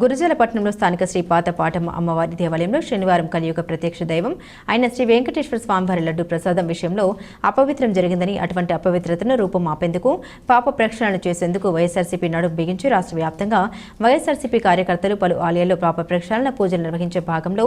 గురుజాలపట్నంలో స్థానిక శ్రీ పాతపాఠం అమ్మవారి దేవాలయంలో శనివారం కలియుగ ప్రత్యక్ష దైవం అయిన శ్రీ వెంకటేశ్వర స్వామివారి లడ్డు ప్రసాదం విషయంలో అపవిత్రం జరిగిందని అటువంటి అపవిత్రతను రూపం ఆపేందుకు పాప ప్రక్షాళన చేసేందుకు వైఎస్ఆర్సీపీ నడుపు బిగించి రాష్ట్ర వ్యాప్తంగా వైఎస్ఆర్సీపీ కార్యకర్తలు పలు ఆలయాల్లో పాప ప్రక్షాళన పూజలు నిర్వహించే భాగంలో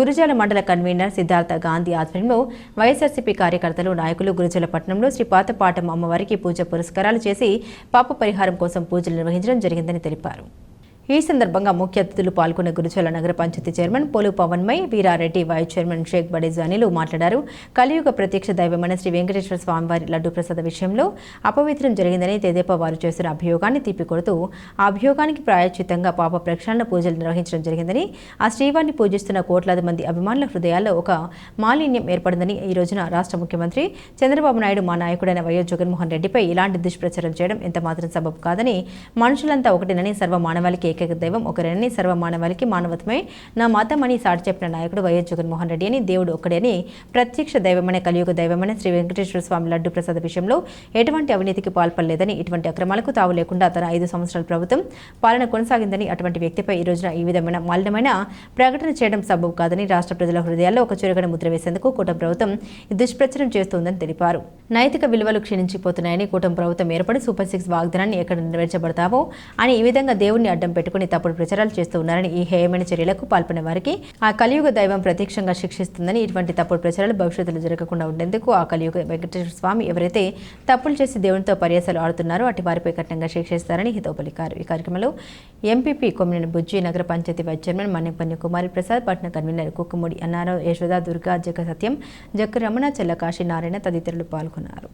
గురుజాల మండల కన్వీనర్ సిద్ధార్థ గాంధీ ఆధ్వర్యంలో వైఎస్ఆర్సీపీ కార్యకర్తలు నాయకులు గురుజాలపట్నంలో శ్రీ పాతపాఠం అమ్మవారికి పూజ పురస్కారాలు చేసి పాప పరిహారం కోసం పూజలు నిర్వహించడం జరిగిందని తెలిపారు. ఈ సందర్భంగా ముఖ్య అతిథులు పాల్గొన్న గురుచల నగర పంచాయతీ చైర్మన్ పోలు పవన్మై వీరారెడ్డి వైస్ చైర్మన్ షేక్ బడేజానీలు మాట్లాడారు. కలియుగ ప్రత్యక్ష దైవమైన శ్రీ వెంకటేశ్వర స్వామివారి లడ్డు ప్రసాద విషయంలో అపవిత్రం జరిగిందని తెదేపా వారు చేసిన అభియోగాన్ని తిప్పికొడుతూ ఆ అభియోగానికి ప్రాయశ్చిత్తంగా పాప ప్రక్షాళన పూజలు నిర్వహించడం జరిగిందని ఆ శ్రీవారిని పూజిస్తున్న కోట్లాది మంది అభిమానుల హృదయాల్లో ఒక మాలిన్యం ఏర్పడిందని ఈ రోజున రాష్ట్ర ముఖ్యమంత్రి చంద్రబాబు నాయుడు మా నాయకుడైన వైఎస్ జగన్మోహన్ రెడ్డిపై ఇలాంటి దుష్ప్రచారం చేయడం ఎంత మాత్రం సబబు కాదని మనుషులంతా ఒకటేనని సర్వ మానవాళికి ఏకైక దైవం ఒకరేనని సర్వ మానవాళికి మానవత్వమే. నా మతం అని సాటి చెప్పిన నాయకుడు వైఎస్ జగన్మోహన్ రెడ్డి అని దేవుడు ఒక్కడే అని ప్రత్యక్ష దైవమైన కలియుగ దైవమైన శ్రీ వెంకటేశ్వర స్వామి లడ్డు ప్రసాద విషయంలో ఎటువంటి అవినీతికి పాల్పడలేదని ఇటువంటి అక్రమాలకు తావు లేకుండా తన ఐదు సంవత్సరాల ప్రభుత్వం పాలన కొనసాగిందని అటువంటి వ్యక్తిపై ఈ రోజున ఈ విధమైన మాలినమైన ప్రకటన చేయడం సబబు కాదని రాష్ట్ర ప్రజల హృదయాల్లో ఒక చురుగని ముద్ర వేసేందుకు కూటమి ప్రభుత్వం దుష్ప్రచారం చేస్తోందని తెలిపారు. నైతిక విలువలు క్షీణించిపోతున్నాయని కూటమి ప్రభుత్వం ఏర్పడి సూపర్ సిక్స్ వాగ్దానాన్ని ఎక్కడ నెరవేర్చబడతావో అని ఈ విధంగా దేవుణ్ణి అడ్డం పెట్టుకుని తప్పుడు ప్రచారాలు చేస్తూ ఉన్నారని ఈ హేయమైన చర్యలకు పాల్పడిన వారికి ఆ కలియుగ దైవం ప్రత్యక్షంగా శిక్షిస్తుందని ఇటువంటి తప్పుడు ప్రచారాలు భవిష్యత్తులో జరగకుండా ఉండేందుకు ఆ కలియుగ వెంకటేశ్వర స్వామి ఎవరైతే తప్పులు చేసి దేవునితో పర్యాసాలు ఆడుతున్నారో అటు వారిపై కఠినంగా శిక్షిస్తారని హితవు పలికారు. ఈ కార్యక్రమంలో ఎంపీపీ కొమ్మినేని బుజ్జి నగర పంచాయతీ వైస్ చైర్మన్ మన్నెపల్లి కుమారి ప్రసాద్ పట్న కన్వీనర్ కుక్కుముడి అన్నారావు యశోద దుర్గా జగ సత్యం జక్క రమణ చెల్లకాశి నారాయణ తదితరులు పాల్గొన్నారు.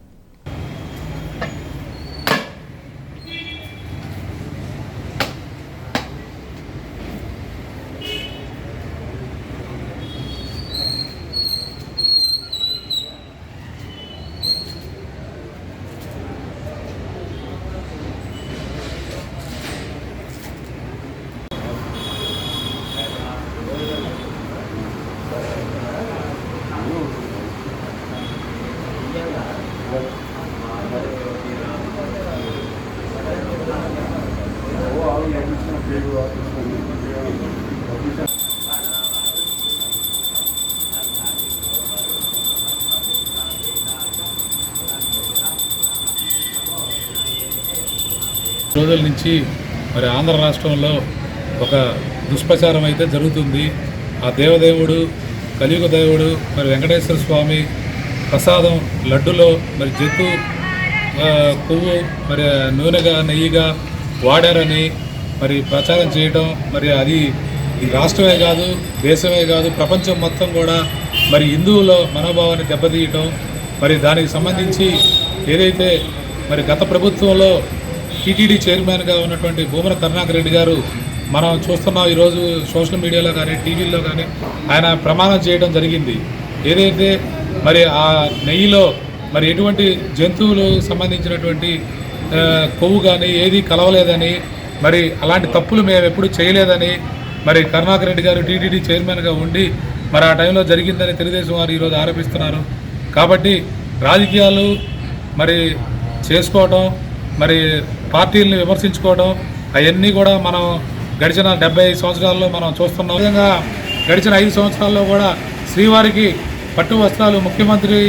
రోజుల నుంచి మరి ఆంధ్ర రాష్ట్రంలో ఒక దుష్ప్రచారం అయితే జరుగుతుంది. ఆ దేవదేవుడు కలియుగ దేవుడు మరి వెంకటేశ్వర స్వామి ప్రసాదం లడ్డులో మరి జంతు పువ్వు కొవ్వు మరి నూనెగా నెయ్యిగా వాడారని మరి ప్రచారం చేయడం మరి అది ఈ రాష్ట్రమే కాదు దేశమే కాదు ప్రపంచం మొత్తం కూడా మరి హిందువుల మనోభావాన్ని దెబ్బతీయటం మరి దానికి సంబంధించి ఏదైతే మరి గత ప్రభుత్వంలో టీటీడీ చైర్మన్గా ఉన్నటువంటి భూమన కరుణాకర్ రెడ్డి గారు మనం చూస్తున్నాం ఈరోజు సోషల్ మీడియాలో కానీ టీవీల్లో కానీ ఆయన ప్రమాణం చేయడం జరిగింది. ఏదైతే మరి ఆ నెయ్యిలో మరి ఎటువంటి జంతువులు సంబంధించినటువంటి కొవ్వు కానీ ఏది కలవలేదని మరి అలాంటి తప్పులు మేము ఎప్పుడు చేయలేదని మరి కరుణాకర్ రెడ్డి గారు టీటీడీ చైర్మన్గా ఉండి మరి ఆ టైంలో జరిగిందని తెలుగుదేశం వారు ఈరోజు ఆరోపిస్తున్నారు. కాబట్టి రాజకీయాలు మరి చేసుకోవటం మరి పార్టీలను విమర్శించుకోవడం అవన్నీ కూడా మనం గడిచిన డెబ్బై ఐదు సంవత్సరాల్లో మనం చూస్తున్నాం. విధంగా గడిచిన ఐదు సంవత్సరాల్లో కూడా శ్రీవారికి పట్టు వస్త్రాలు ముఖ్యమంత్రి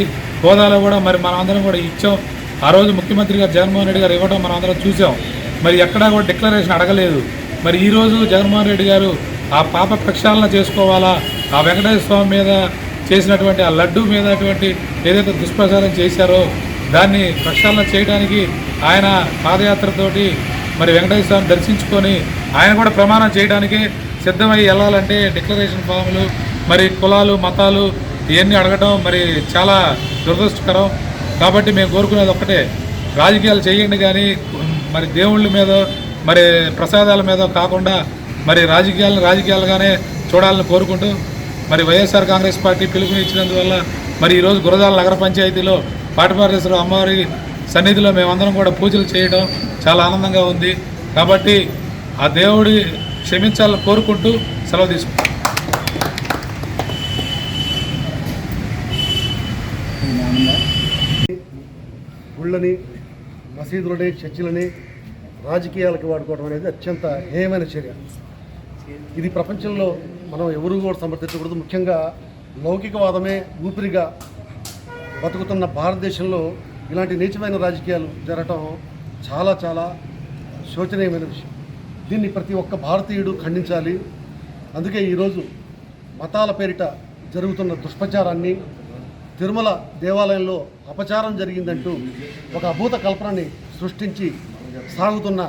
హోదాలో కూడా మరి మనం అందరం కూడా ఇచ్చాం. ఆ రోజు ముఖ్యమంత్రి గారు జగన్మోహన్ రెడ్డి గారు ఇవ్వడం మనం అందరం చూసాం. మరి ఎక్కడా కూడా డిక్లరేషన్ అడగలేదు. మరి ఈ రోజు జగన్మోహన్ రెడ్డి గారు ఆ పాప ప్రక్షాళన చేసుకోవాలా? ఆ వెంకటేశ్వర స్వామి మీద చేసినటువంటి ఆ లడ్డు మీద అటువంటి ఏదైతే దుష్ప్రచారం చేశారో దాన్ని ప్రక్షాళన చేయడానికి ఆయన పాదయాత్రతోటి మరి వెంకటేశ్వర స్వామి దర్శించుకొని ఆయన కూడా ప్రమాణం చేయడానికి సిద్ధమై వెళ్ళాలంటే డిక్లరేషన్ ఫామ్లు మరి కులాలు మతాలు ఇవన్నీ అడగటం మరి చాలా దురదృష్టకరం. కాబట్టి మేము కోరుకునేది ఒక్కటే రాజకీయాలు చేయండి కానీ మరి దేవుళ్ళ మీద మరి ప్రసాదాల మీద కాకుండా మరి రాజకీయాలను రాజకీయాలుగానే చూడాలని కోరుకుంటూ మరి వైఎస్ఆర్ కాంగ్రెస్ పార్టీ పిలుపునిచ్చినందువల్ల మరి ఈరోజు గురజాల నగర పంచాయతీలో పాటపారేశ్వర అమ్మవారి సన్నిధిలో మేమందరం కూడా పూజలు చేయడం చాలా ఆనందంగా ఉంది. కాబట్టి ఆ దేవుడి క్షమించాలని కోరుకుంటూ సెలవు తీసుకుంటాం. గుళ్ళని మసీదులని చర్చిలని రాజకీయాలకు వాడుకోవడం అనేది అత్యంత హేయమైన చర్య. ఇది ప్రపంచంలో మనం ఎవరు కూడా సమర్థించకూడదు. ముఖ్యంగా లౌకికవాదమే ఊపిరిగా బతుకుతున్న భారతదేశంలో ఇలాంటి నీచమైన రాజకీయాలు జరగటం చాలా చాలా శోచనీయమైన విషయం. దీన్ని ప్రతి ఒక్క భారతీయుడు ఖండించాలి. అందుకే ఈరోజు మతాల పేరిట జరుగుతున్న దుష్ప్రచారాన్ని తిరుమల దేవాలయంలో అపచారం జరిగిందంటూ ఒక అభూత కల్పనని సృష్టించి సాగుతున్న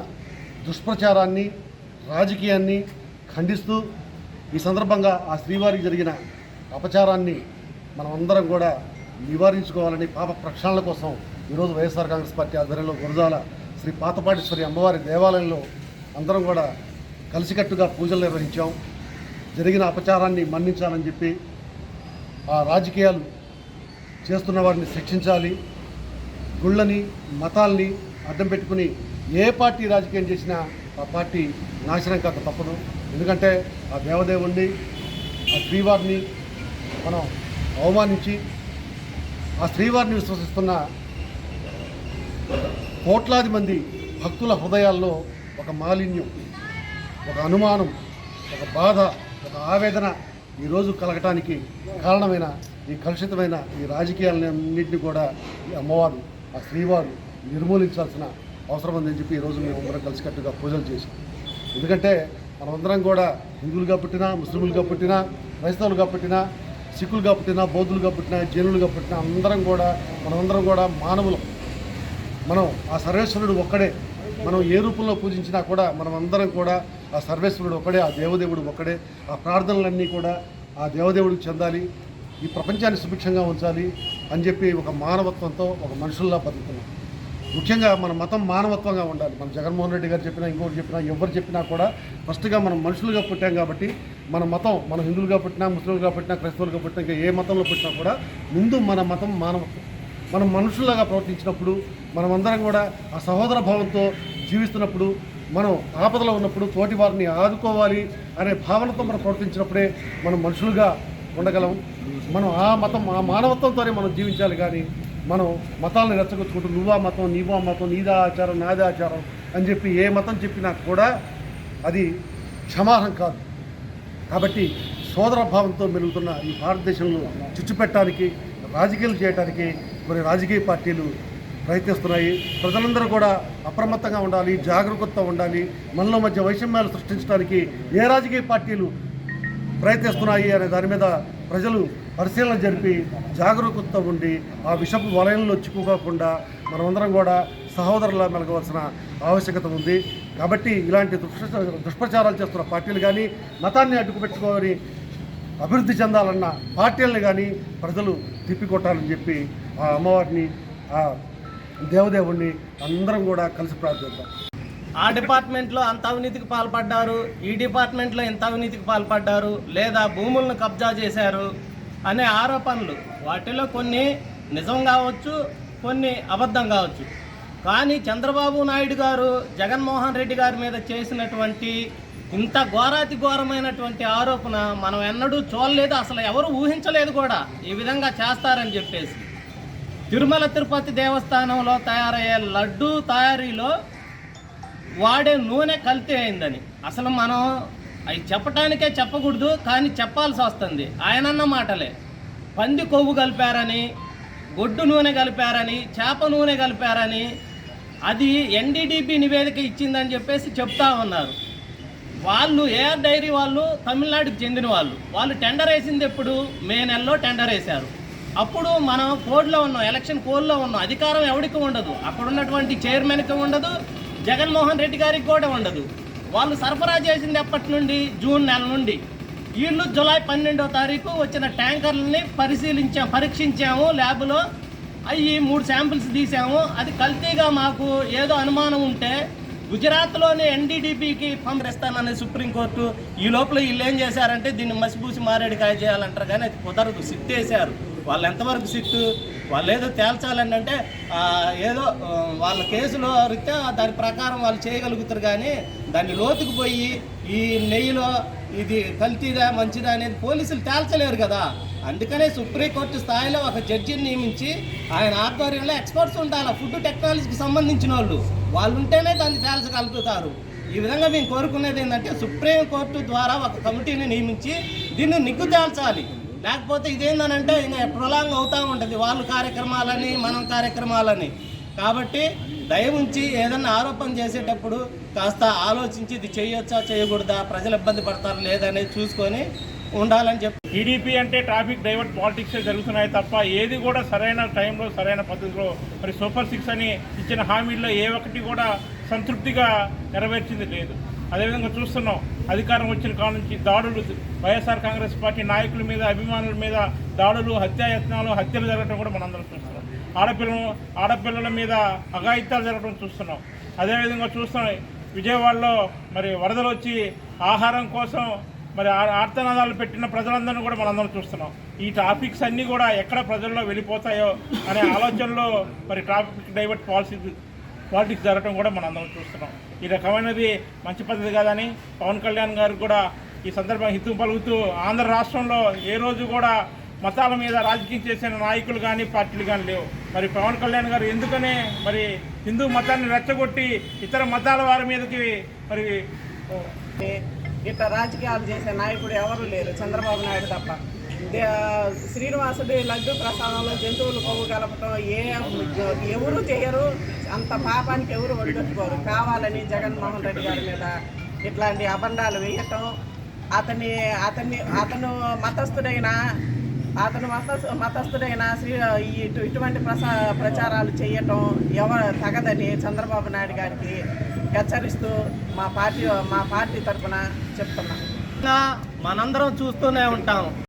దుష్ప్రచారాన్ని రాజకీయాన్ని ఖండిస్తూ ఈ సందర్భంగా ఆ శ్రీవారికి జరిగిన అపచారాన్ని మనమందరం కూడా నివారించుకోవాలని పాప ప్రక్షాళన కోసం ఈరోజు వైఎస్ఆర్ కాంగ్రెస్ పార్టీ ఆధ్వర్యంలో గురజాల శ్రీ పాతపాటేశ్వరి అమ్మవారి దేవాలయంలో అందరం కూడా కలిసికట్టుగా పూజలు నిర్వహించాం. జరిగిన అపచారాన్ని మన్నించాలని చెప్పి ఆ రాజకీయాలు చేస్తున్న వారిని శిక్షించాలి. గుళ్ళని మతాల్ని అడ్డం పెట్టుకుని ఏ పార్టీ రాజకీయం చేసినా ఆ పార్టీ నాశనం కాక తప్పదు. ఎందుకంటే ఆ దేవదేవుణ్ణి ఆ శ్రీవారిని మనం అవమానించి ఆ శ్రీవారిని విశ్వసిస్తున్న కోట్లాది మంది భక్తుల హృదయాల్లో ఒక మాలిన్యం ఒక అనుమానం ఒక బాధ ఒక ఆవేదన ఈరోజు కలగటానికి కారణమైన ఈ కలుషితమైన ఈ రాజకీయాలన్నింటినీ కూడా ఈ అమ్మవారు ఆ శ్రీవారు నిర్మూలించాల్సిన అవసరం ఉందని చెప్పి ఈరోజు మేము అందరం కలిసికట్టుగా పూజలు చేసాం ఎందుకంటే మనమందరం కూడా హిందువులుగా పుట్టినా ముస్లింలుగా పుట్టినా క్రైస్తవులుగా పుట్టినా సిక్కులుగా పుట్టినా బౌద్ధులుగా పుట్టినా జైనులుగా పుట్టినా అందరం కూడా మనమందరం కూడా మానవులం. మనం ఆ సర్వేశ్వరుడు ఒక్కడే. మనం ఏ రూపంలో పూజించినా కూడా మనం అందరం కూడా ఆ సర్వేశ్వరుడు ఒక్కడే ఆ దేవదేవుడు ఒక్కడే. ఆ ప్రార్థనలన్నీ కూడా ఆ దేవదేవుడికి చెందాలి. ఈ ప్రపంచాన్ని సుభిక్షంగా ఉంచాలి అని చెప్పి ఒక మానవత్వంతో ఒక మనుషుల్లా బతుకుతున్నాం. ముఖ్యంగా మన మతం మానవత్వంగా ఉండాలి. మన జగన్మోహన్ రెడ్డి గారు చెప్పినా ఇంకోటి చెప్పినా ఎవరు చెప్పినా కూడా ఫస్ట్గా మనం మనుషులుగా పుట్టాం కాబట్టి మన మతం మన హిందువులుగా పుట్టినా ముస్లింలుగా పుట్టినా క్రైస్తవులుగా పుట్టినా ఇంకా ఏ మతంలో పుట్టినా కూడా ముందు మన మతం మానవత్వం. మనం మనుషుల్లాగా ప్రవర్తించినప్పుడు మనమందరం కూడా ఆ సహోదర భావంతో జీవిస్తున్నప్పుడు మనం ఆపదలో ఉన్నప్పుడు తోటి వారిని ఆదుకోవాలి అనే భావనతో మనం ప్రవర్తించినప్పుడే మనం మనుషులుగా ఉండగలం. మనం ఆ మతం ఆ మానవత్వంతోనే మనం జీవించాలి కానీ మనం మతాలను రెచ్చగొచ్చుకుంటూ నువ్వా మతం నీవా మతం నీదా ఆచారం నాదే ఆచారం అని చెప్పి ఏ మతం చెప్పినా కూడా అది క్షమార్హం కాదు. కాబట్టి సోదర భావంతో మెలుగుతున్న ఈ భారతదేశంలో చిచ్చుపెట్టడానికి రాజకీయాలు చేయడానికి కొన్ని రాజకీయ పార్టీలు ప్రయత్నిస్తున్నాయి. ప్రజలందరూ కూడా అప్రమత్తంగా ఉండాలి జాగ్రత్తగా ఉండాలి మనలో మధ్య వైషమ్యాలు సృష్టించడానికి ఏ రాజకీయ పార్టీలు ప్రయత్నిస్తున్నాయి అనే దాని మీద ప్రజలు పరిశీలన జరిపి జాగరూకత ఉండి ఆ విషపు వలయంలో చిక్కుకోకుండా మనమందరం కూడా సహోదరులా మెలగవలసిన ఆవశ్యకత ఉంది. కాబట్టి ఇలాంటి దుష్ప్రచారాలు చేస్తున్న పార్టీలు కానీ మతాన్ని అడ్డుకుపెట్టుకొని అభివృద్ధి చెందాలన్న పార్టీలను కానీ ప్రజలు తిప్పికొట్టాలని చెప్పి ఆ అమ్మవారిని ఆ దేవదేవుణ్ణి అందరం కూడా కలిసి ప్రార్థిద్దాం. ఆ డిపార్ట్మెంట్లో అంత అవినీతికి పాల్పడ్డారు ఈ డిపార్ట్మెంట్లో ఇంత అవినీతికి పాల్పడ్డారు లేదా భూములను కబ్జా చేశారు అనే ఆరోపణలు. వాటిలో కొన్ని నిజం కావచ్చు కొన్ని అబద్ధం కావచ్చు. కానీ చంద్రబాబు నాయుడు గారు జగన్మోహన్ రెడ్డి గారి మీద చేసినటువంటి ఇంత ఘోరాతి ఘోరమైనటువంటి ఆరోపణ మనం ఎన్నడూ చూడలేదు అసలు ఎవరు ఊహించలేదు కూడా ఈ విధంగా చేస్తారని చెప్పేసి. తిరుమల తిరుపతి దేవస్థానంలో తయారయ్యే లడ్డూ తయారీలో వాడే నూనె కల్తీ అయిందని. అసలు మనం అవి చెప్పటానికే చెప్పకూడదు కానీ చెప్పాల్సి వస్తుంది. ఆయనన్న మాటలే. పంది కొవ్వు కలిపారని గొడ్డు నూనె కలిపారని చేప నూనె కలిపారని అది ఎన్డీడీపీ నివేదిక ఇచ్చిందని చెప్పేసి చెప్తా ఉన్నారు. వాళ్ళు ఏఆర్ డైరీ వాళ్ళు తమిళనాడుకు చెందిన వాళ్ళు. వాళ్ళు టెండర్ వేసింది ఎప్పుడు? మే నెలలో టెండర్ వేశారు. అప్పుడు మనం కోడ్లో ఉన్నాం ఎలక్షన్ కోడ్లో ఉన్నాం. అధికారం ఎవరికి ఉండదు? అక్కడ ఉన్నటువంటి చైర్మన్కి ఉండదు జగన్మోహన్ రెడ్డి గారికి కూడా ఉండదు. వాళ్ళు సరఫరా చేసింది ఎప్పటి నుండి? జూన్ నెల నుండి. వీళ్ళు జూలై పన్నెండో తారీఖు వచ్చిన ట్యాంకర్లని పరిశీలించాం పరీక్షించాము. ల్యాబ్లో అవి మూడు శాంపిల్స్ తీసాము అది కల్తీగా మాకు ఏదో అనుమానం ఉంటే గుజరాత్లోని ఎన్డీడీపీకి పంపిస్తానని సుప్రీంకోర్టు. ఈ లోపల వీళ్ళు ఏం చేశారంటే దీన్ని మసిపూసి మారేడికాయ చేయాలంటారు కానీ అది కుదరదు. సిట్టేశారు. వాళ్ళు ఎంతవరకు సిట్టు వాళ్ళు ఏదో తేల్చాలని అంటే ఏదో వాళ్ళ కేసులో రీత్యా దాని ప్రకారం వాళ్ళు చేయగలుగుతారు కానీ దాన్ని లోతుకు పోయి ఈ నెయ్యిలో ఇది కల్తీదా మంచిదా అనేది పోలీసులు తేల్చలేరు కదా. అందుకనే సుప్రీంకోర్టు స్థాయిలో ఒక జడ్జిని నియమించి ఆయన ఆధ్వర్యంలో ఎక్స్పర్ట్స్ ఉండాలి ఫుడ్ టెక్నాలజీకి సంబంధించిన వాళ్ళు. వాళ్ళు ఉంటేనే దాన్ని తేల్చగలుగుతారు. ఈ విధంగా మేము కోరుకునేది ఏంటంటే సుప్రీం కోర్టు ద్వారా ఒక కమిటీని నియమించి దీన్ని నిగ్గు తేల్చాలి. లేకపోతే ఇదేందనంటే ఇంకా ప్రొలాంగ్ అవుతూ ఉంటుంది. వాళ్ళు కార్యక్రమాలని మనం కార్యక్రమాలని. కాబట్టి దయ ఉంచి ఏదన్నా ఆరోపణ చేసేటప్పుడు కాస్త ఆలోచించి ఇది చేయొచ్చా చేయకూడదా ప్రజలు ఇబ్బంది పడతారు లేదనేది చూసుకొని ఉండాలని చెప్పి టీడీపీ అంటే ట్రాఫిక్ డైవర్ట్ పాలిటిక్స్ జరుగుతున్నాయి తప్ప ఏది కూడా సరైన టైంలో సరైన పద్ధతిలో మరి సూపర్ సిక్స్ అని ఇచ్చిన హామీల్లో ఏ ఒక్కటి కూడా సంతృప్తిగా నెరవేర్చింది లేదు. అదేవిధంగా చూస్తున్నాం అధికారం వచ్చిన కాడ నుంచి దాడులు వైఎస్ఆర్ కాంగ్రెస్ పార్టీ నాయకుల మీద అభిమానుల మీద దాడులు హత్యాయత్నాలు హత్యలు జరగడం కూడా మనందరం చూస్తున్నాం. ఆడపిల్లలు ఆడపిల్లల మీద అఘాయిత్యాలు జరగడం చూస్తున్నాం. అదేవిధంగా చూస్తున్నాం విజయవాడలో మరి వరదలు వచ్చి ఆహారం కోసం మరి ఆర్తనాదాలు పెట్టిన ప్రజలందరినీ కూడా మనందరం చూస్తున్నాం. ఈ టాపిక్స్ అన్నీ కూడా ఎక్కడ ప్రజల్లో వెళ్ళిపోతాయో అనే ఆలోచనలో మరి ట్రాఫిక్ డైవర్ట్ పాలసీ పాలిటిక్స్ జరగడం కూడా మనం అందరం చూస్తున్నాం. ఈ రకమైనది మంచి పద్ధతి కాదని పవన్ కళ్యాణ్ గారు కూడా ఈ సందర్భంగా హితం పలుకుతూ ఆంధ్ర రాష్ట్రంలో ఏ రోజు కూడా మతాల మీద రాజకీయం చేసిన నాయకులు కానీ పార్టీలు కానీ లేవు. మరి పవన్ కళ్యాణ్ గారు ఎందుకనే మరి హిందూ మతాన్ని రెచ్చగొట్టి ఇతర మతాల వారి మీదకి మరి ఇట్లా రాజకీయాలు చేసే నాయకుడు ఎవరు లేరు. చంద్రబాబు నాయుడు తప్ప. శ్రీనివాసుడి లడ్డు ప్రసాదంలో జంతువులు కొవ్వు కలపటం ఏ ఎవరు చేయరు అంత పాపానికి ఎవరు ఒడిగట్టుకోరు. కావాలని జగన్మోహన్ రెడ్డి గారి మీద ఇట్లాంటి అబండాలు వేయటం అతని అతన్ని అతను మతస్థుడైన అతను మత మతస్థుడైన శ్రీ ఇటు- ఇటువంటి ప్రసా ప్రచారాలు చేయటం ఎవరు తగదని చంద్రబాబు నాయుడు గారికి హెచ్చరిస్తూ మా పార్టీ మా పార్టీ తరఫున చెప్తున్నాం. మనందరం చూస్తూనే ఉంటాం.